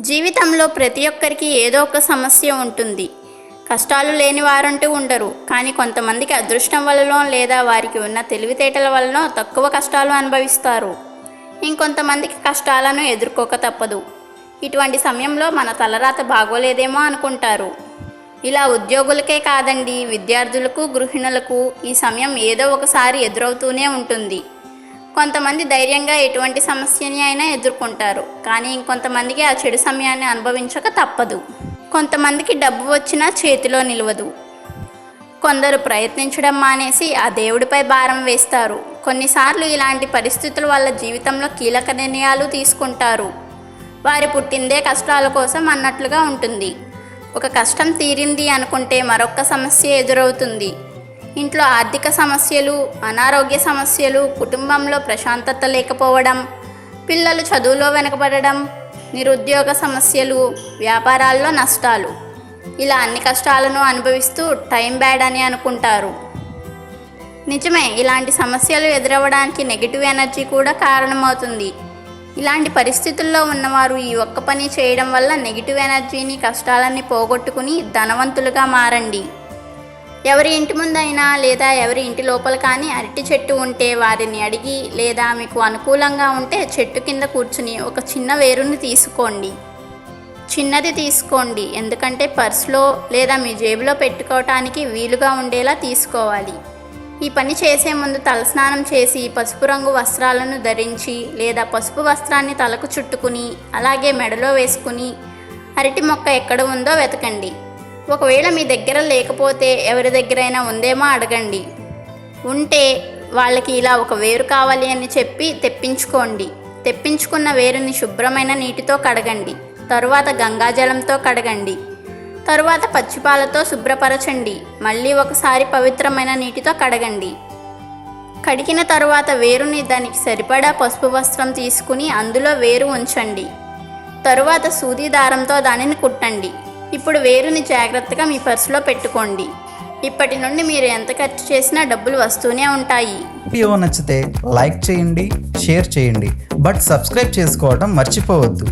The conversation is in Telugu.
జీవితంలో ప్రతి ఒక్కరికి ఏదో ఒక సమస్య ఉంటుంది. కష్టాలు లేని వారంటూ ఉండరు. కానీ కొంతమందికి అదృష్టం వలనో లేదా వారికి ఉన్న తెలివితేటల వలనో తక్కువ కష్టాలు అనుభవిస్తారు. ఇంకొంతమందికి కష్టాలను ఎదుర్కోక తప్పదు. ఇటువంటి సమయంలో మన తలరాత బాగోలేదేమో అనుకుంటారు. ఇలా ఉద్యోగులకే కాదండి విద్యార్థులకు గృహిణులకు ఈ సమయం ఏదో ఒకసారి ఎదురవుతూనే ఉంటుంది. కొంతమంది ధైర్యంగా ఎటువంటి సమస్యని అయినా ఎదుర్కొంటారు. కానీ ఇంకొంతమందికి ఆ చెడు సమయాన్ని అనుభవించక తప్పదు. కొంతమందికి డబ్బు వచ్చినా చేతిలో నిలవదు. కొందరు ప్రయత్నించడం మానేసి ఆ దేవుడిపై భారం వేస్తారు. కొన్నిసార్లు ఇలాంటి పరిస్థితుల వల్ల జీవితంలో కీలక నిర్ణయాలు తీసుకుంటారు. వారి పుట్టిందే కష్టాల కోసం అన్నట్లుగా ఉంటుంది. ఒక కష్టం తీరింది అనుకుంటే మరొక సమస్య ఎదురవుతుంది. ఇంట్లో ఆర్థిక సమస్యలు అనారోగ్య సమస్యలు కుటుంబంలో ప్రశాంతత లేకపోవడం పిల్లలు చదువులో వెనకబడడం నిరుద్యోగ సమస్యలు వ్యాపారాల్లో నష్టాలు. ఇలా అన్ని కష్టాలను అనుభవిస్తూ టైం బ్యాడ్ అని అనుకుంటారు. నిజమే ఇలాంటి సమస్యలు ఎదురవ్వడానికి నెగిటివ్ ఎనర్జీ కూడా కారణమవుతుంది. ఇలాంటి పరిస్థితుల్లో ఉన్నవారు ఈ ఒక్క పని చేయడం వల్ల నెగిటివ్ ఎనర్జీని కష్టాలన్నీ పోగొట్టుకుని ధనవంతులుగా మారండి. ఎవరి ఇంటి ముందైనా లేదా ఎవరి ఇంటి లోపల కానీ అరటి చెట్టు ఉంటే వారిని అడిగి లేదా మీకు అనుకూలంగా ఉంటే చెట్టు కింద కూర్చుని ఒక చిన్న వేరుని తీసుకోండి. చిన్నది తీసుకోండి. ఎందుకంటే పర్సులో లేదా మీ జేబులో పెట్టుకోవటానికి వీలుగా ఉండేలా తీసుకోవాలి. ఈ పని చేసే ముందు తలస్నానం చేసి పసుపు రంగు వస్త్రాలను ధరించి లేదా పసుపు వస్త్రాన్ని తలకు చుట్టుకుని అలాగే మెడలో వేసుకుని అరటి మొక్క ఎక్కడ ఉందో వెతకండి. ఒకవేళ మీ దగ్గర లేకపోతే ఎవరి దగ్గరైనా ఉందేమో అడగండి. ఉంటే వాళ్ళకి ఇలా ఒక వేరు కావాలి అని చెప్పి తెప్పించుకోండి. తెప్పించుకున్న వేరుని శుభ్రమైన నీటితో కడగండి. తరువాత గంగాజలంతో కడగండి. తరువాత పచ్చిపాలతో శుభ్రపరచండి. మళ్ళీ ఒకసారి పవిత్రమైన నీటితో కడగండి. కడిగిన తరువాత వేరుని దానికి సరిపడా పసుపు వస్త్రం తీసుకుని అందులో వేరు ఉంచండి. తరువాత సూది దారంతో దానిని కుట్టండి. ఇప్పుడు వేరుని జాగ్రత్తగా మీ పర్సులో పెట్టుకోండి. ఇప్పటి నుండి మీరు ఎంత ఖర్చు చేసినా డబ్బులు వస్తూనే ఉంటాయి. వీడియో నచ్చితే లైక్ చేయండి షేర్ చేయండి. బట్ సబ్స్క్రైబ్ చేసుకోవడం మర్చిపోవద్దు.